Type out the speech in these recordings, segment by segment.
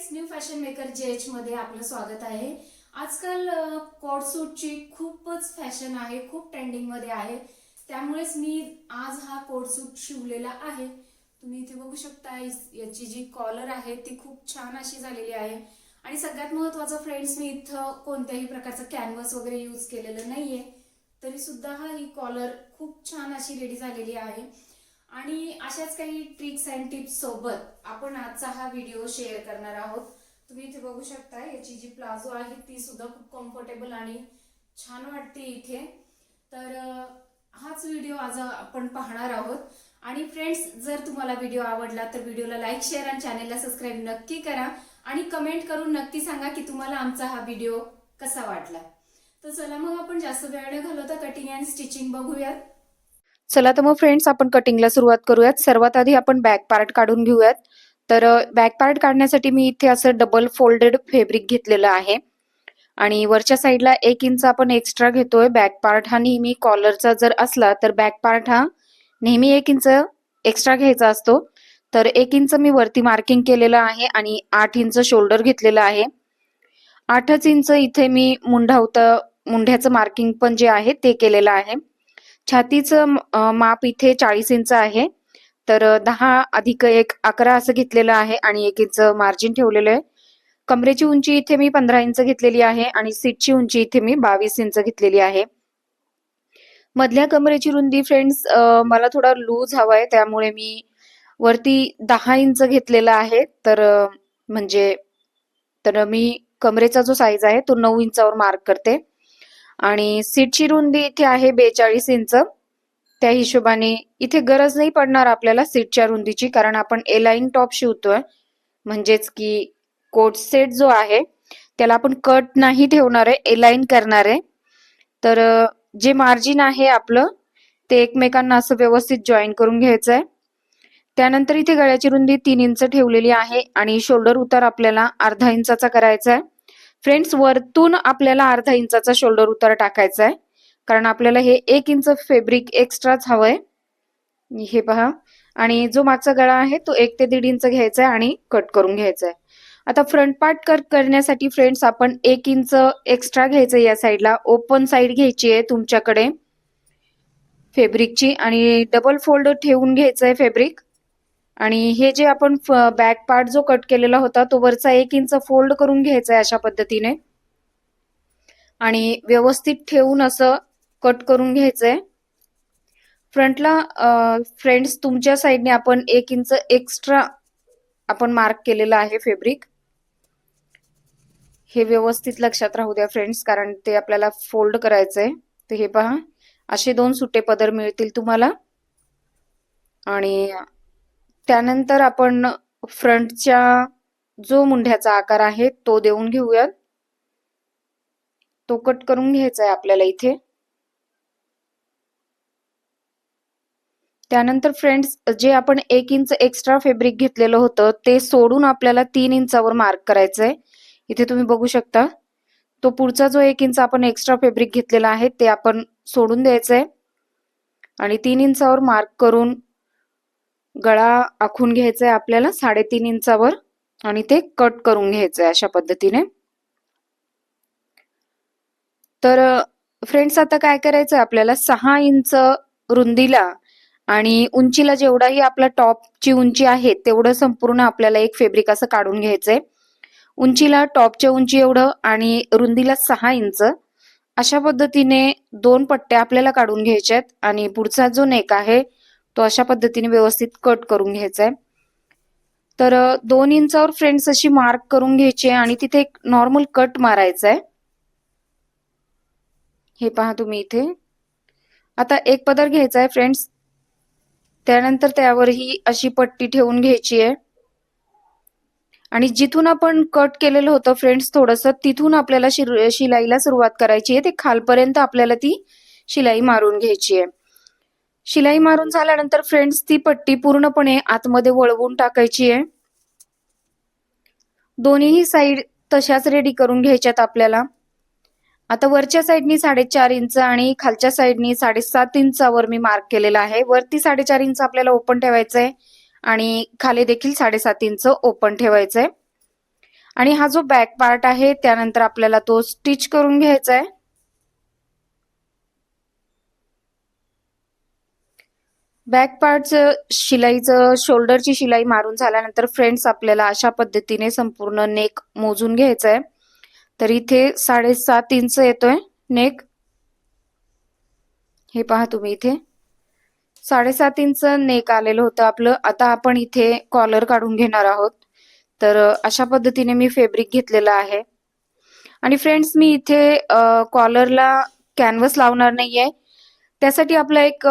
Friends new fashion maker J H मध्ये आपलं स्वागत आहे. आजकाल कोट सूटची खूपच फॅशन आहे खूप ट्रेंडिंगमध्ये आहे. त्यामुळेच मी आज हा कोट सूट शिवलेला आहे. तुम्ही इथे बघू शकता याची जी कॉलर आहे ती खूप छान अशी झालेली आहे. आणि सगळ्यात महत्वाचं फ्रेंड्स मी इथं कोणत्याही प्रकारचं कॅनव्हस वगैरे यूज केलेलं नाहीये. तरी सुद्धा हा ही कॉलर खूप छान अशी रेडी झालेली आहे. आणि अशाच काही ट्रिक्स अँड टिप्स सोबत आपण आजचा हा व्हिडिओ शेअर करणार आहोत. तुम्ही इथे बघू शकता याची जी प्लाझो आहे ती सुद्धा खूप कम्फर्टेबल आणि छान वाटते इथे. तर हाच व्हिडिओ आज आपण पाहणार आहोत. आणि फ्रेंड्स जर तुम्हाला व्हिडिओ आवडला तर व्हिडिओला लाईक शेअर आणि चॅनेलला सबस्क्राईब नक्की करा. आणि कमेंट करून नक्की सांगा की तुम्हाला आमचा हा व्हिडिओ कसा वाटला. तर चला मग आपण जास्त वेळ न घालवता कटिंग अँड स्टिचिंग बघूयात. चला तर मग फ्रेंड्स आपण कटिंगला सुरुवात करूयात. सर्वात आधी आपण बॅक पार्ट काढून घेऊयात. तर बॅक पार्ट काढण्यासाठी मी इथे असं डबल फोल्डेड फेब्रिक घेतलेलं आहे. आणि वरच्या साईडला एक इंच आपण एक्स्ट्रा घेतोय. बॅक पार्ट हा नेहमी कॉलरचा जर असला तर बॅक पार्ट हा नेहमी एक इंच एक्स्ट्रा घ्यायचा असतो. तर एक इंच मी वरती मार्किंग केलेलं आहे आणि आठ इंच शोल्डर घेतलेलं आहे. आठच इंच इथे मी मुंढावतं मुंढ्याचं मार्किंग पण जे आहे ते केलेलं आहे. छातीचं माप इथे चाळीस इंच आहे. तर दहा अधिक एक अकरा असं घेतलेलं आहे आणि एक इंच मार्जिन ठेवलेलं आहे. कमरेची उंची इथे मी पंधरा इंच घेतलेली आहे आणि सीटची उंची इथे मी बावीस इंच घेतलेली आहे. मधल्या कमरेची रुंदी फ्रेंड्स मला थोडा लूज हवाय त्यामुळे मी वरती दहा इंच घेतलेला आहे. तर म्हणजे तर मी कमरेचा जो साईज आहे तो नऊ इंचावर मार्क करते. आणि सीटची रुंदी इथे आहे बेचाळीस इंच. त्या हिशोबाने इथे गरज नाही पडणार आपल्याला सीटच्या रुंदीची कारण आपण एलाईन टॉप शिवतोय. म्हणजेच की कोट सेट जो आहे त्याला आपण कट नाही ठेवणार आहे एलाईन करणार आहे. तर जे मार्जिन आहे आपलं ते एकमेकांना असं व्यवस्थित जॉईन करून घ्यायचं आहे. त्यानंतर इथे गळ्याची रुंदी तीन इंच ठेवलेली आहे आणि शोल्डर उतार आपल्याला अर्धा इंचाचा करायचा आहे. फ्रेंड्स वरतून आपल्याला अर्धा इंचाचा शोल्डर उतार टाकायचा आहे. कारण आपल्याला हे एक इंच फेब्रिक एक्स्ट्राच हवंय. हे पहा. आणि जो मागचा गळा आहे तो एक ते दीड इंच घ्यायचा आहे आणि कट करून घ्यायचा आहे. आता फ्रंट पार्ट कट करण्यासाठी फ्रेंड्स आपण एक इंच एक्स्ट्रा घ्यायचं या साईडला ओपन साईड घ्यायची आहे तुमच्याकडे फेब्रिकची आणि डबल फोल्ड ठेवून घ्यायचं आहे फेब्रिक आणि हे जे आपण बॅक पार्ट जो कट केलेला होता तो वरचा एक इंच फोल्ड करून घ्यायचा आहे अशा पद्धतीने. आणि व्यवस्थित ठेवून असं कट करून घ्यायचंय. फ्रंटला फ्रेंड्स तुमच्या साईडने आपण एक इंच एक्स्ट्रा आपण मार्क केलेलं आहे फेब्रिक हे व्यवस्थित लक्षात राहू द्या फ्रेंड्स कारण ते आपल्याला फोल्ड करायचंय. तर हे पहा असे दोन सुट्टे पदर मिळतील तुम्हाला. आणि त्यानंतर आपण फ्रंटच्या जो मुंढ्याचा आकार आहे तो देऊन घेऊयात. तो कट करून घ्यायचा आहे आपल्याला इथे. त्यानंतर फ्रेंड्स जे आपण एक इंच एक्स्ट्रा फेब्रिक घेतलेलं होतं ते सोडून आपल्याला तीन इंचावर मार्क करायचंय इथे तुम्ही बघू शकता. तो पुढचा जो एक इंच आपण एक्स्ट्रा फेब्रिक घेतलेला आहे ते आपण सोडून द्यायचंय आणि तीन इंचावर मार्क करून गळा आखून घ्यायचा आहे आपल्याला साडेतीन इंचावर आणि ते कट करून घ्यायचंय अशा पद्धतीने. तर फ्रेंड्स आता काय करायचं आपल्याला? सहा इंच रुंदीला आणि उंचीला जेवढाही आपला टॉपची उंची आहे तेवढं संपूर्ण आपल्याला एक फेब्रिक असं काढून घ्यायचंय. उंचीला टॉपच्या उंची एवढं आणि रुंदीला सहा इंच. अशा पद्धतीने दोन पट्ट्या आपल्याला काढून घ्यायच्या आहेत आणि पुढचा जो नेक आहे तो अशा पद्धतीने व्यवस्थित कट करून घ्यायचा आहे. तर दोन इंचावर फ्रेंड्स अशी मार्क करून घ्यायची आहे आणि तिथे एक नॉर्मल कट मारायचा आहे. हे पहा तुम्ही इथे. आता एक पदर घ्यायचा आहे फ्रेंड्स त्यानंतर त्यावर ही अशी पट्टी ठेवून घ्यायची आहे. आणि जिथून आपण कट केलेलं होतं फ्रेंड्स थोडस तिथून आपल्याला शिलाईला सुरुवात करायची आहे. ते खालपर्यंत आपल्याला ती शिलाई मारून घ्यायची आहे. शिलाई मारून झाल्यानंतर फ्रेंड्स ती पट्टी पूर्णपणे आतमध्ये वळवून टाकायची आहे. दोन्हीही साईड तशाच रेडी करून घ्यायच्यात आपल्याला. आता वरच्या साईडनी साडेचार इंच आणि खालच्या साईडनी साडेसात इंचावर मी मार्क केलेला आहे. वरती साडेचार इंच आपल्याला ओपन ठेवायचं आहे आणि खाली देखील साडेसात इंच ओपन आहे आणि हा जो बॅक पार्ट आहे त्यानंतर आपल्याला तो स्टिच करून घ्यायचा आहे बॅक पार्टचं शिलाईचं शोल्डरची शिलाई मारून झाल्यानंतर फ्रेंड्स आपल्याला अशा पद्धतीने संपूर्ण नेक मोजून घ्यायचं आहे तर इथे साडेसात इंच येतोय नेक. हे पहा तुम्ही इथे. साडेसात इंच नेक आलेलं होतं आपलं. आता आपण इथे कॉलर काढून घेणार आहोत. तर अशा पद्धतीने मी फेब्रिक घेतलेलं आहे. आणि फ्रेंड्स मी इथे कॉलरला कॅनव्हस लावणार नाहीये. त्यासाठी आपला एक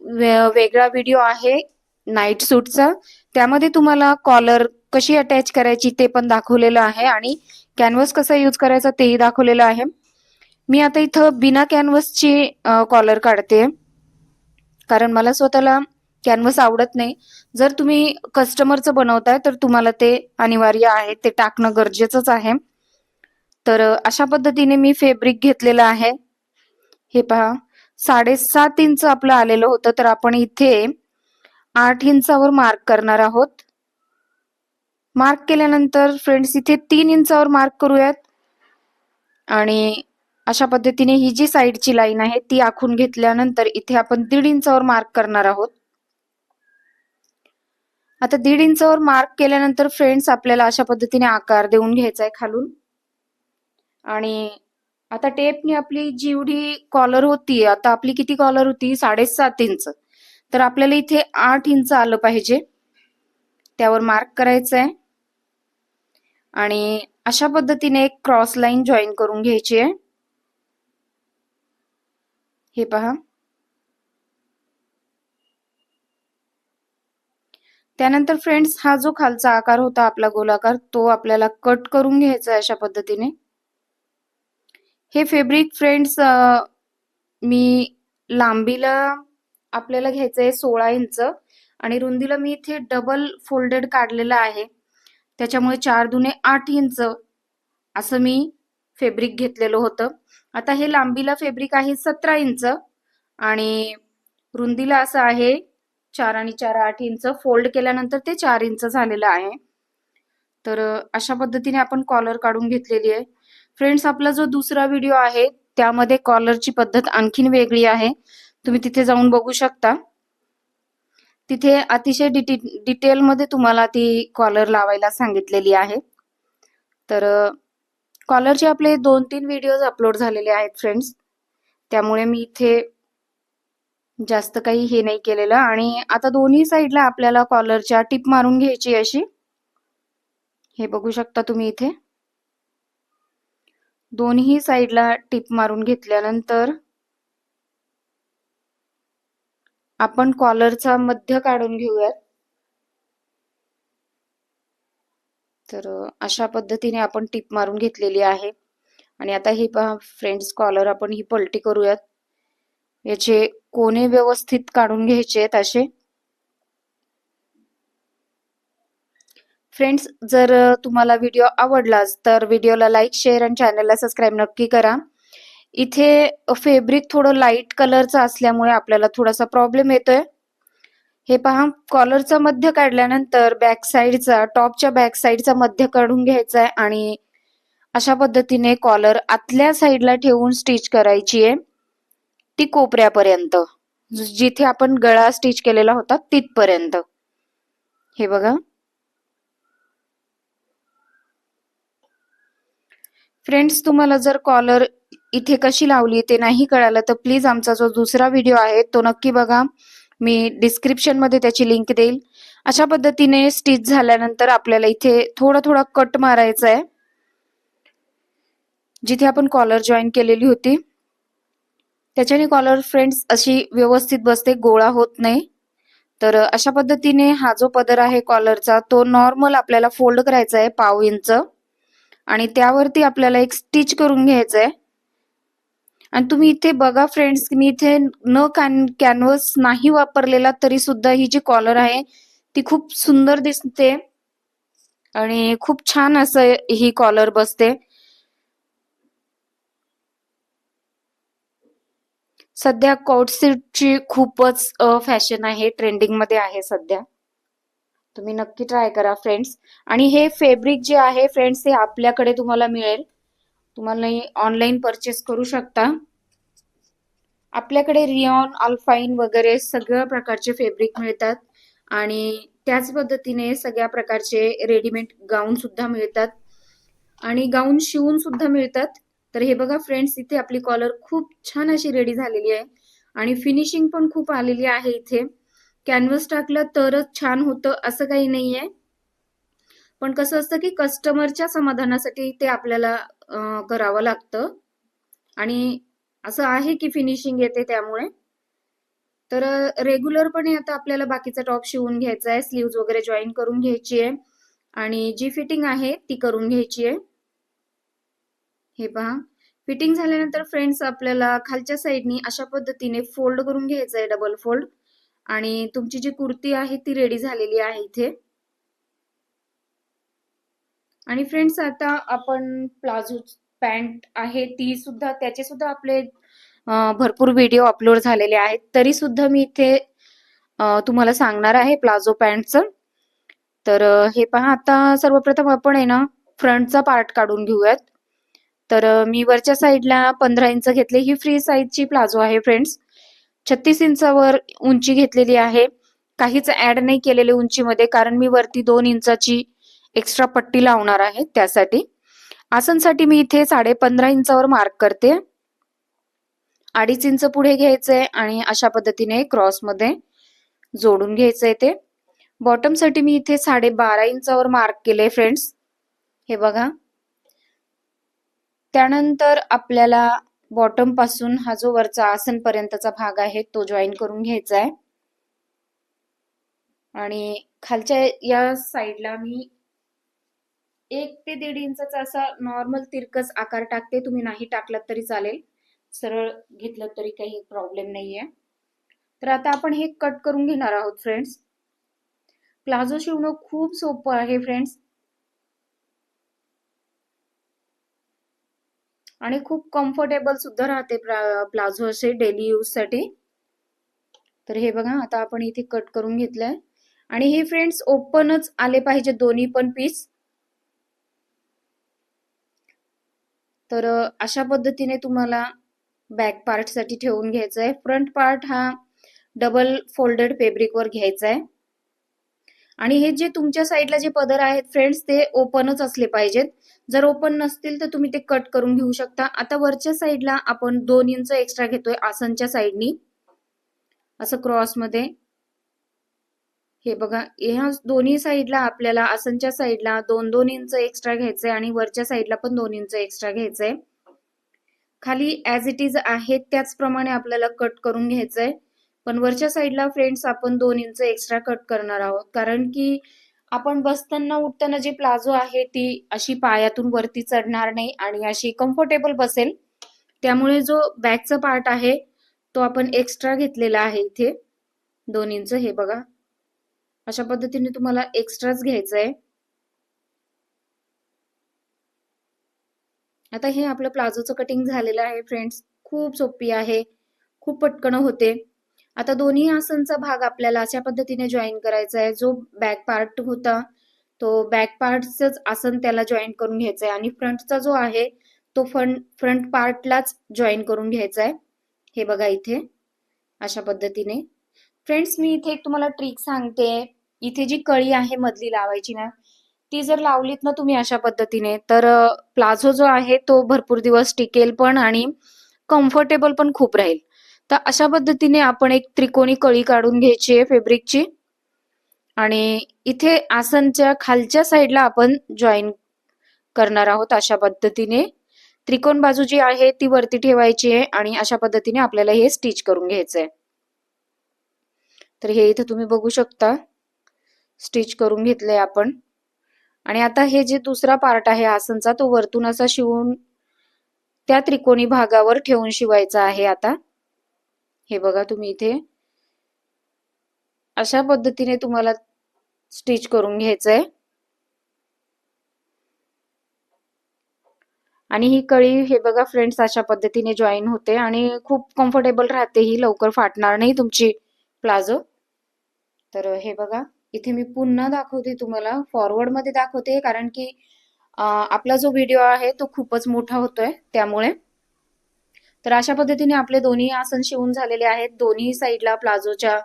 वेगळा व्हिडिओ आहे नाईट सूटचा त्यामध्ये तुम्हाला कॉलर कशी अटॅच करायची ते पण दाखवलेलं आहे आणि कॅनव्हस कसा यूज करायचा तेही दाखवलेलं आहे. मी आता इथं बिना कॅनव्हसची कॉलर काढते. कारण मला स्वतःला कॅनव्हस आवडत नाही. जर तुम्ही कस्टमरचं बनवताय तर तुम्हाला ते अनिवार्य आहे. ते टाकणं गरजेचंच आहे. तर अशा पद्धतीने मी फेब्रिक घेतलेलं आहे. हे पहा. साडेसात इंच आपलं आलेलं होतं तर आपण इथे आठ इंचावर मार्क करणार आहोत. मार्क केल्यानंतर फ्रेंड्स इथे तीन इंचावर मार्क करूयात. आणि अशा पद्धतीने ही जी साईडची लाईन आहे ती आखून घेतल्यानंतर इथे आपण दीड इंचावर मार्क करणार आहोत. आता दीड इंचावर मार्क केल्यानंतर फ्रेंड्स आपल्याला अशा पद्धतीने आकार देऊन घ्यायचा आहे खालून. आणि आता टेपनी आपली जेवढी कॉलर होती आता आपली किती कॉलर होती? साडेसात इंच तर आपल्याला इथे आठ इंच आलं पाहिजे. त्यावर मार्क करायचं आहे आणि अशा पद्धतीने एक क्रॉस लाईन जॉईन करून घ्यायची आहे हे पहा. त्यानंतर फ्रेंड्स हा जो खालचा आकार होता आपला गोलाकार तो आपल्याला कट करून घ्यायचा आहे अशा पद्धतीने. हे फेब्रिक फ्रेंड्स मी लांबीला आपल्याला घ्यायचं आहे सोळा इंच आणि रुंदीला मी इथे डबल फोल्डेड काढलेलं आहे. त्याच्यामुळे चार दुने आठ इंच असं मी फेब्रिक घेतलेलं होतं. आता हे लांबीला फेब्रिक आहे सतरा इंच आणि रुंदीला असं आहे चार आणि चार आठ इंच. फोल्ड केल्यानंतर ते चार इंच झालेलं आहे. तर अशा पद्धतीने आपण कॉलर काढून घेतलेली आहे. फ्रेंड्स आपला जो दुसरा व्हिडिओ आहे त्यामध्ये कॉलरची पद्धत आणखीन वेगळी आहे. तुम्ही तिथे जाऊन बघू शकता. तिथे अतिशय डिटे डिटेलमध्ये तुम्हाला ती कॉलर लावायला सांगितलेली आहे. तर कॉलरचे आपले दोन तीन व्हिडिओज अपलोड झालेले आहेत फ्रेंड्स त्यामुळे मी इथे जास्त काही हे नाही केलेलं. आणि आता दोन्ही साईडला आपल्याला कॉलरच्या टिप मारून घ्यायची अशी. हे बघू शकता तुम्ही इथे. दोन्ही साईडला टिप मारून घेतल्यानंतर आपण कॉलरचा मध्य काढून घेऊयात. तर अशा पद्धतीने आपण टिप मारून घेतलेली आहे. आणि आता हे पहा फ्रेंड्स कॉलर आपण ही पलटी करूयात. याचे कोणे व्यवस्थित काढून घ्यायचे आहेत असे. फ्रेंड्स जर तुम्हाला व्हिडिओ आवडलाच तर व्हिडिओला लाईक शेअर आणि चॅनलला सबस्क्राईब नक्की करा. इथे फेब्रिक थोडं लाइट कलरचं असल्यामुळे आपल्याला थोडासा प्रॉब्लेम येतोय. हे पहा कॉलरचा मध्य काढल्यानंतर बॅक साईडचा टॉपच्या बॅक साईडचा मध्य काढून घ्यायचा आहे आणि अशा पद्धतीने कॉलर आतल्या साईडला ठेवून स्टिच करायची आहे ती कोपऱ्यापर्यंत. जिथे आपण गळा स्टिच केलेला होता तिथपर्यंत. हे बघा. फ्रेंड्स तुम्हाला जर कॉलर इथे कशी लावली ते नाही कळालं तर प्लीज आमचा जो दुसरा व्हिडिओ आहे तो नक्की बघा. मी डिस्क्रिप्शनमध्ये त्याची लिंक देईल. अशा पद्धतीने स्टिच झाल्यानंतर आपल्याला इथे थोडा थोडा कट मारायचा आहे जिथे आपण कॉलर जॉईन केलेली होती. त्याच्याने कॉलर फ्रेंड्स अशी व्यवस्थित बसते गोळा होत नाही. तर अशा पद्धतीने हा जो पदर आहे कॉलरचा तो नॉर्मल आपल्याला फोल्ड करायचा आहे पाव इंच. आणि त्यावरती आपल्याला एक स्टिच करून घ्यायचं आहे आणि तुम्ही इथे बघा फ्रेंड्स मी इथे न कॅन कॅनव्हस नाही वापरलेला तरी सुद्धा ही जी कॉलर आहे ती खूप सुंदर दिसते. आणि खूप छान असं ही कॉलर बसते. सध्या कोट ची खूपच फॅशन आहे ट्रेंडिंगमध्ये आहे सध्या. तुम्ही नक्की ट्राय करा फ्रेंड्स आणि हे फेब्रिक जे आहे फ्रेंड्स ते आपल्याकडे तुम्हाला मिळेल. तुम्हाला ऑनलाईन परचेस करू शकता. आपल्याकडे रिऑन अल्फाईन वगैरे सगळ्या प्रकारचे फेब्रिक मिळतात. आणि त्याच पद्धतीने सगळ्या प्रकारचे रेडीमेड गाऊन सुद्धा मिळतात. आणि गाऊन शिवून सुद्धा मिळतात. तर हे बघा फ्रेंड्स इथे आपली कॉलर खूप छान अशी रेडी झालेली आहे. आणि फिनिशिंग पण खूप आलेली आहे इथे. कॅनव्हस टाकलं तरच छान होतं असं काही नाहीये. पण कसं असतं की कस्टमरच्या समाधानासाठी ते आपल्याला करावं लागतं. आणि असं आहे की फिनिशिंग येते त्यामुळे. तर रेग्युलरपणे आता आपल्याला बाकीचा टॉप शिवून घ्यायचा आहे स्लीव्ज वगैरे जॉईन करून घ्यायची आहे. आणि जी फिटिंग आहे ती करून घ्यायची आहे. हे पहा. फिटिंग झाल्यानंतर फ्रेंड्स आपल्याला खालच्या साईडनी अशा पद्धतीने फोल्ड करून घ्यायचं आहे डबल फोल्ड आणि तुमची जी कुर्ती आहे ती रेडी झालेली आहे इथे. आणि फ्रेंड्स आता आपण प्लाझो पॅन्ट आहे ती सुद्धा त्याचे सुद्धा आपले भरपूर व्हिडिओ अपलोड झालेले आहेत. तरी सुद्धा मी इथे तुम्हाला सांगणार आहे प्लाझो पॅन्टचं. तर हे पहा आता सर्वप्रथम आपण आहे ना फ्रंटचा पार्ट काढून घेऊयात. तर मी वरच्या साईडला पंधरा इंच घेतले. ही फ्री साईजची प्लाझो आहे फ्रेंड्स छत्तीस इंचावर उंची घेतलेली आहे. काहीच ऍड नाही केलेले उंचीमध्ये कारण मी वरती दोन इंचाची एक्स्ट्रा पट्टी लावणार आहे त्यासाठी. आसनसाठी मी इथे साडे पंधरा इंचावर मार्क करते. अडीच इंच पुढे घ्यायचंय आणि अशा पद्धतीने क्रॉसमध्ये जोडून घ्यायचंय ते. बॉटमसाठी मी इथे साडे बारा इंचावर मार्क केले फ्रेंड्स हे बघा. त्यानंतर आपल्याला बॉटमपासून हा जो वरचा आसन पर्यंतचा भाग आहे तो जॉईन करून घ्यायचा आहे. आणि खालच्या या साईडला मी एक ते दीड इंचाचा असा नॉर्मल तिरकस आकार टाकते. तुम्ही नाही टाकलात तरी चालेल. सरळ घेतलं तरी काही प्रॉब्लेम नाहीये. तर आता आपण हे कट करून घेणार आहोत फ्रेंड्स प्लाझो शिवणं खूप सोपं आहे फ्रेंड्स आणि खूप कम्फर्टेबल सुद्धा राहते प्लाझो असे डेली यूजसाठी. तर हे बघा आता आपण इथे कट करून घेतलंय. आणि हे फ्रेंड्स ओपनच आले पाहिजे दोन्ही पण पीस तर अशा पद्धतीने तुम्हाला बॅक पार्टसाठी ठेवून घ्यायचा आहे फ्रंट पार्ट हा डबल फोल्डेड फेब्रिकवर घ्यायचा आहे आणि हे जे तुमच्या साईडला जे पदर आहेत फ्रेंड्स ते ओपनच असले पाहिजेत. जर ओपन नसतील तर तुम्ही ते कट करून घेऊ शकता. आता वरच्या साईडला आपण दोन इंच एक्स्ट्रा घेतोय आसनच्या साईडनी असं क्रॉसमध्ये. हे बघा ह्या दोन्ही साईडला आपल्याला आसनच्या साईडला दोन दोन इंच एक्स्ट्रा घ्यायचंय आणि वरच्या साईडला पण दोन इंच एक्स्ट्रा घ्यायचंय. खाली ऍज इट इज आहे त्याचप्रमाणे आपल्याला कट करून घ्यायचंय. पण वरच्या साईडला फ्रेंड्स आपण दोन इंच एक्स्ट्रा कट करणार आहोत. कारण की आपण बसताना उठताना जी प्लाझो आहे ती अशी पायातून वरती चढणार नाही आणि अशी कम्फर्टेबल बसेल. त्यामुळे जो बॅकचा पार्ट आहे तो आपण एक्स्ट्रा घेतलेला आहे इथे. दोन इंच हे बघा. अशा पद्धतीने तुम्हाला एक्स्ट्राच घ्यायचं आहे. आता हे आपलं प्लाझोचं कटिंग झालेलं आहे फ्रेंड्स खूप सोपी आहे. खूप पटकन होते. आता दोन्ही आसनचा भाग आपल्याला अशा पद्धतीने जॉईन करायचा आहे. जो बॅक पार्ट होता तो बॅक पार्टचंच आसन त्याला जॉईन करून घ्यायचा आहे. आणि फ्रंटचा जो आहे तो फ्रंट फ्रंट पार्टलाच जॉईन करून घ्यायचा आहे. हे बघा इथे अशा पद्धतीने. फ्रेंड्स मी इथे एक तुम्हाला ट्रिक सांगते. इथे जी कळी आहे मधली लावायची ना ती जर लावलीत ना तुम्ही अशा पद्धतीने तर प्लाझो जो आहे तो भरपूर दिवस टिकेल पण आणि कम्फर्टेबल पण खूप राहील. तर अशा पद्धतीने आपण एक त्रिकोणी कळी काढून घ्यायची आहे फेब्रिकची आणि इथे आसनच्या खालच्या साईडला आपण जॉईन करणार आहोत अशा पद्धतीने. त्रिकोण बाजू जी आहे ती वरती ठेवायची आहे आणि अशा पद्धतीने आपल्याला हे स्टिच करून घ्यायचंय. तर हे इथे तुम्ही बघू शकता. स्टिच करून घेतलंय आपण. आणि आता हे जे दुसरा पार्ट आहे आसनचा तो वरतून असा शिवून त्या त्रिकोणी भागावर ठेवून शिवायचा आहे आता. हे बघा तुम्ही इथे. अशा पद्धतीने तुम्हाला स्टिच करून घ्यायचंय. आणि ही कळी हे बघा फ्रेंड्स अशा पद्धतीने जॉईन होते आणि खूप कम्फर्टेबल राहते ही लवकर फाटणार नाही तुमची प्लाझो. तर हे बघा इथे मी पुन्हा दाखवते तुम्हाला फॉरवर्डमध्ये दाखवते कारण की आपला जो व्हिडिओ आहे तो खूपच मोठा होतोय त्यामुळे तर अशा पद्धतीने आपले दोन्ही आसन शिवून झालेले आहेत. दोन्ही साईडला प्लाझोच्या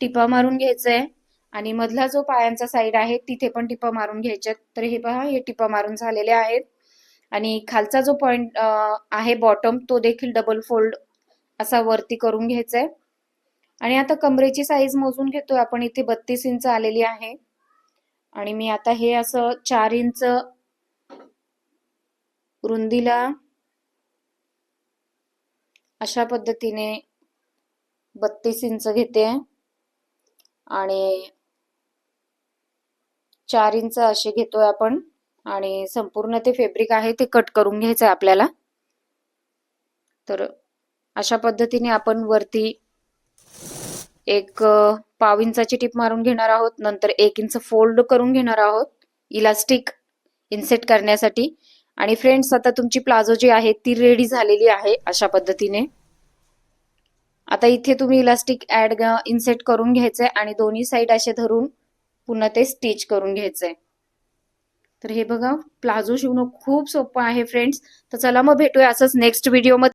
टिपा मारून घ्यायचंय. आणि मधला जो पायांचा साईड आहे तिथे पण टिपा मारून घ्यायच्यात. तर हे पहा हे टिपा मारून झालेले आहेत. आणि खालचा जो पॉइंट आहे बॉटम तो देखील डबल फोल्ड असा वरती करून घ्यायचा आहे आणि आता कमरेची साईज मोजून घेतोय आपण. इथे बत्तीस इंच आलेली आहे. आणि मी आता हे असं चार इंच रुंदीला अशा पद्धतीने बत्तीस इंच घेते. आणि चार इंच असे घेतोय आपण. आणि संपूर्ण ते फेब्रिक आहे ते कट करून घ्यायचं आहे आपल्याला. तर अशा पद्धतीने आपण वरती एक पाव इंचाची टीप मारून घेणार आहोत. नंतर एक इंच फोल्ड करून घेणार आहोत. इलास्टिक इन्सेट करण्यासाठी. आणि फ्रेंड्स आता तुमची प्लाझो जी आहे ती रेडी झालेली आहे अशा पद्धतीने. आता इथे तुम्ही इलास्टिक ऍड इन्सेट करून घ्यायचंय आणि दोन्ही साईड असे धरून पुन्हा ते स्टिच करून घ्यायचंय. तर हे बघा प्लाझो शिवणं खूप सोपं आहे फ्रेंड्स तर चला मग भेटूया असंच नेक्स्ट व्हिडिओमध्ये